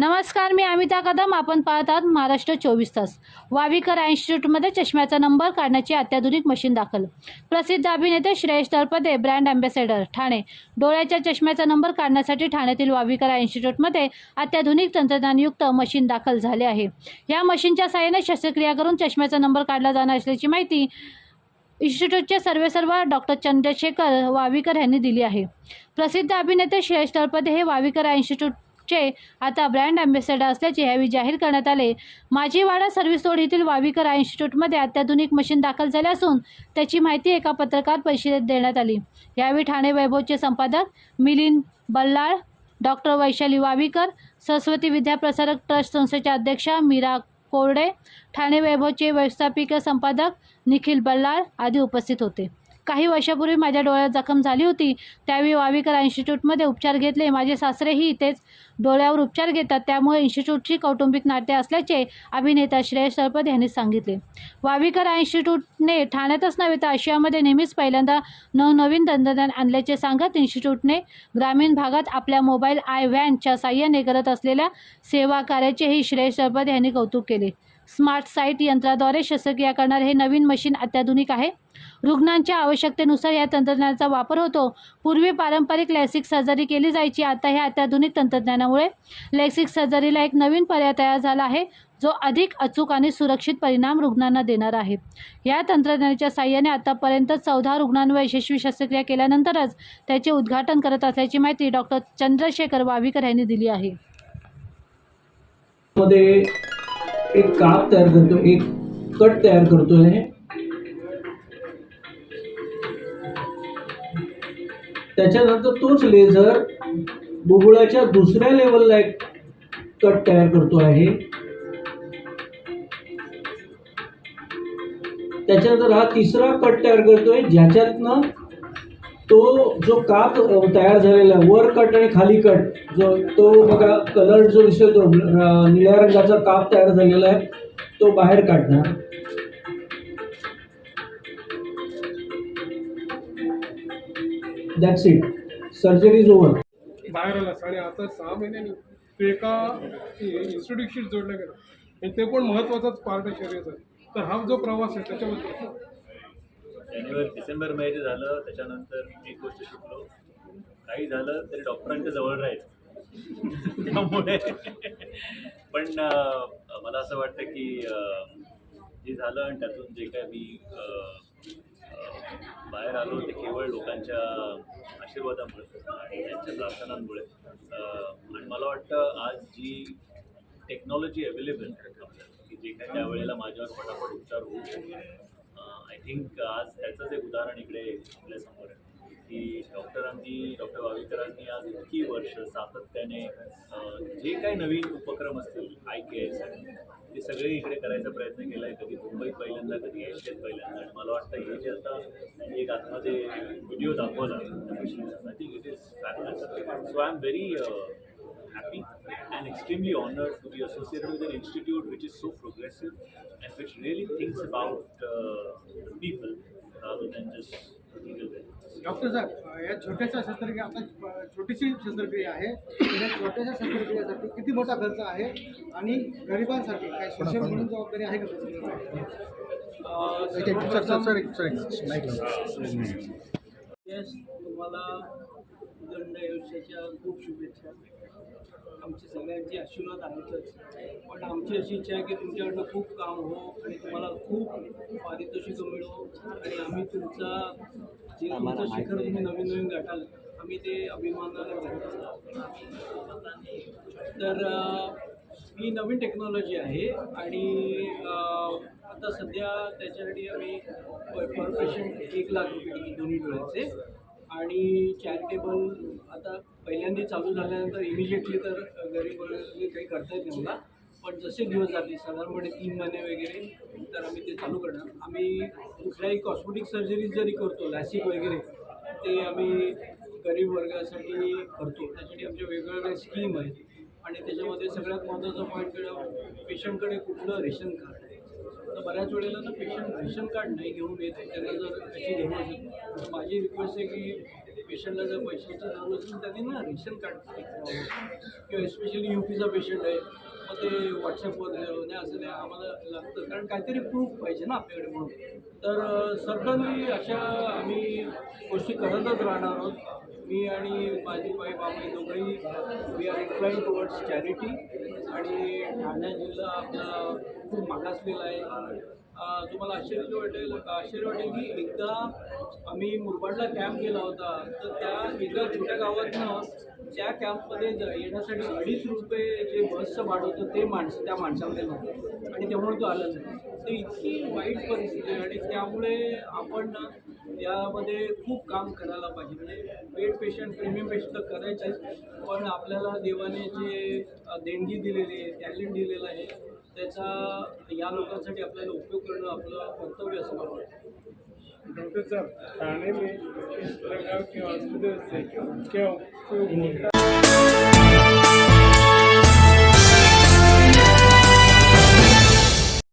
नमस्कार मी अमिता कदम. आपण पाहत आहात महाराष्ट्र चोवीस तास. वावीकर इन्स्टिट्यूटमध्ये चष्म्याचा नंबर काढण्याची अत्याधुनिक मशीन दाखल. प्रसिद्ध अभिनेते श्रेयश तळपदे ब्रँड अँबॅसेडर ठाणे. डोळ्याच्या चष्म्याचा नंबर काढण्यासाठी ठाण्यातील वावीकर इन्स्टिट्यूटमध्ये अत्याधुनिक तंत्रज्ञानयुक्त मशीन दाखल झाले आहे. या मशीनच्या साहाय्याने शस्त्रक्रिया करून चष्म्याचा नंबर काढला जाणार असल्याची माहिती इन्स्टिट्यूटचे सर्वेसर्वा डॉक्टर चंद्रशेखर वावीकर यांनी दिली आहे. प्रसिद्ध अभिनेते श्रेयश तळपदे हे वावीकर चे आता ब्रँड अँबॅसेडर असल्याचे यावेळी जाहीर करण्यात आले. माझीवाडा सर्व्हिस रोड येथील वावीकर इन्स्टिट्यूटमध्ये अत्याधुनिक मशीन दाखल झाले असून त्याची माहिती एका पत्रकार परिषदेत देण्यात आली. यावेळी ठाणे वैभवचे संपादक मिलिंद बल्लाळ डॉक्टर वैशाली वावीकर सरस्वती विद्याप्रसारक ट्रस्ट संस्थेच्या अध्यक्षा मीरा कोरडे ठाणे वैभवचे व्यवस्थापिका संपादक निखिल बल्लाळ आदी उपस्थित होते. काही वर्षापूर्वी माझ्या डोळ्यात जखम झाली होती. त्यावेळी वावीकर इन्स्टिट्यूटमध्ये उपचार घेतले. माझे सासरेही इथेच डोळ्यावर उपचार घेतात. त्यामुळे इन्स्टिट्यूटची कौटुंबिक नाट्य असल्याचे अभिनेता श्रेयस सरपद यांनी सांगितले. वावीकर इन्स्टिट्यूटने ठाण्यातच नव्हे तर आशियामध्ये नेहमीच पहिल्यांदा नवनवीन तंत्रज्ञान आणल्याचे सांगत इन्स्टिट्यूटने ग्रामीण भागात आपल्या मोबाईल आय व्हॅनच्या साह्याने करत असलेल्या सेवा कार्याचेही श्रेयस सरपद यांनी कौतुक केले. स्मार्ट साईट यंत्राद्वारे शस्त्रक्रिया करणारे हे नवीन मशीन अत्याधुनिक आहे. रुग्णांच्या आवश्यकतेनुसार या तंत्रज्ञानाचा वापर होतो. पूर्वी पारंपरिक लॅसिक सर्जरी केली जायची. आता ह्या अत्याधुनिक तंत्रज्ञानामुळे लॅसिक सर्जरीला एक नवीन पर्याय तयार झाला आहे जो अधिक अचूक आणि सुरक्षित परिणाम रुग्णांना देणार आहे. या तंत्रज्ञानाच्या साह्याने आतापर्यंत चौदा रुग्णांवर यशस्वी शस्त्रक्रिया केल्यानंतरच त्याचे उद्घाटन करत असल्याची माहिती डॉक्टर चंद्रशेखर वावीकर यांनी दिली आहे. एक काप तयार करतो एक कट तयार करतोय त्याच्यानंतर तोच लेझर बुबुळाच्या दुसऱ्या लेवलला एक कट तयार करतो आहे. त्याच्यानंतर हा तिसरा कट तयार करतोय ज्याच्यातनं तो जो काप तयार झालेला आहे, वर कट आणि खाली कट जो तो बघा कलर जो दिसतो तो निळ्या रंगाचा काप तयार झालेला आहे तो बाहेर काढणार. That's it surgery is over बाहेर आलास आणि आता सहा महिन्यांनी तू एका इन्स्टिट्यूटशी जोडलं गेलं. आणि ते पण महत्त्वाचाच पार्ट आहे शरीराचा. तर हा जो प्रवास आहे त्याच्याबद्दल जानेवारी डिसेंबर महिने झालं त्याच्यानंतर मी एक गोष्ट शिकलो. काही झालं तरी डॉक्टरांच्या जवळ राहायचं. त्यामुळे पण मला असं वाटतं की जे झालं आणि त्यातून जे काय मी बाहेर आलो ते केवळ लोकांच्या आशीर्वादामुळे आणि त्यांच्या प्रार्थनांमुळे. आणि मला वाटतं आज जी टेक्नॉलॉजी अवेलेबल की जे काही त्यावेळेला माझ्यावर फटाफट उपचार होऊ शकतो आय थिंक आज त्याचंच एक उदाहरण इकडे आपल्यासमोर आहे. की डॉक्टरांनी डॉक्टर वावीकरांनी आज इतकी वर्ष सातत्याने जे काही नवीन उपक्रम असतील आय के आयसाठी ते सगळे इकडे करायचा प्रयत्न केला आहे कधी मुंबईत पहिल्यांदा कधी एशियात पहिल्यांदा. आणि मला वाटतं हे जे आता एक आतमध्ये व्हिडिओ दाखवला I think it is so I am very happy and extremely honoured to be associated with an institute which is so progressive and which really thinks about uh, the people rather than just legal benefits. Doctor साहेब या छोट्याशा शस्त्रक्रिया आता छोटीशी शस्त्रक्रिया आहे तर या छोट्याशा शस्त्रक्रियेसाठी किती मोठा खर्च आहे आणि गरिबांसाठी काय सोशल म्हणून जबाबदारी आहे का येस तुम्हाला आयुष्याच्या खूप शुभेच्छा. आमचे सगळ्यांचे आशीर्वाद आहेतच. पण आमची अशी इच्छा आहे की तुमच्याकडनं खूप काम हो आणि तुम्हाला खूप पारितोषिकं मिळो आणि आम्ही तुमचा जे तुमचं शिखर तुम्ही नवीन नवीन गाठाल आम्ही ते अभिमानाने तर ही नवीन टेक्नॉलॉजी आहे आणि आता सध्या त्याच्यासाठी आम्ही पर पेशंट एक लाख रुपये दोन्ही डोळ्याचे आणि चॅरिटेबल आता पहिल्यांदा चालू झाल्यानंतर इमिजिएटली तर गरीब काही करता येत नव्हता. पण जसे दिवस जाते साधारणपणे तीन महिने वगैरे तर आम्ही ते चालू करणार. आम्ही कुठल्याही कॉस्मेटिक सर्जरीज जरी करतो लॅसिक वगैरे ते आम्ही गरीब वर्गासाठी करतो. त्यासाठी आमच्या वेगवेगळ्या स्कीम आहेत. आणि त्याच्यामध्ये सगळ्यात महत्त्वाचा पॉईंट पेशंटकडे म्हणजे कुठलं रेशन कार्ड आहे? तर बऱ्याच वेळेला ना पेशंट रेशन कार्ड नाही घेऊन येत त्यांना जर त्याची घेऊन असेल तर माझी रिक्वेस्ट आहे की पेशंटला जर पैशाची जरूर असेल त्यांनी ना रेशन कार्ड किंवा एस्पेशली यू पीचा पेशंट आहे मग ते व्हॉट्सअपवर नाही असं नाही आम्हाला लागतं. कारण काहीतरी प्रूफ पाहिजे ना आपल्याकडे म्हणून. तर सडनली अशा आम्ही गोष्टी करतच राहणार आहोत. मी आणि माझी वाईफ आम्ही दोघंही we are incline towards charity आणि ठाणे जिल्हा आपला खूप मागासलेला आहे. तुम्हाला आश्चर्य वाटेल आश्चर्य वाटेल की एकदा आम्ही मुरबाडला कॅम्प केला होता. तर त्या एका छोट्या गावातनं त्या कॅम्पमध्ये येण्यासाठी अडीच रुपये जे बसचं भाडं होतं ते माणसं त्या माणसामध्ये नव्हतं. आणि त्यामुळे तो आलाच नाही. तर इतकी वाईट परिस्थिती आहे आणि त्यामुळे आपण यामध्ये खूप काम करायला पाहिजे. म्हणजे पेड पेशंट प्रीमियम पेशंट तर करायचेच पण आपल्याला देवाने जे देणगी दिलेली आहे टॅलेंट दिलेलं आहे त्याचा या लोकांसाठी आपल्याला उपयोग करणं आपलं कर्तव्य असं मला वाटतं डॉक्टर साहब थाने में इस प्रकार के हॉस्पिटल से क्या उपयोग होता है?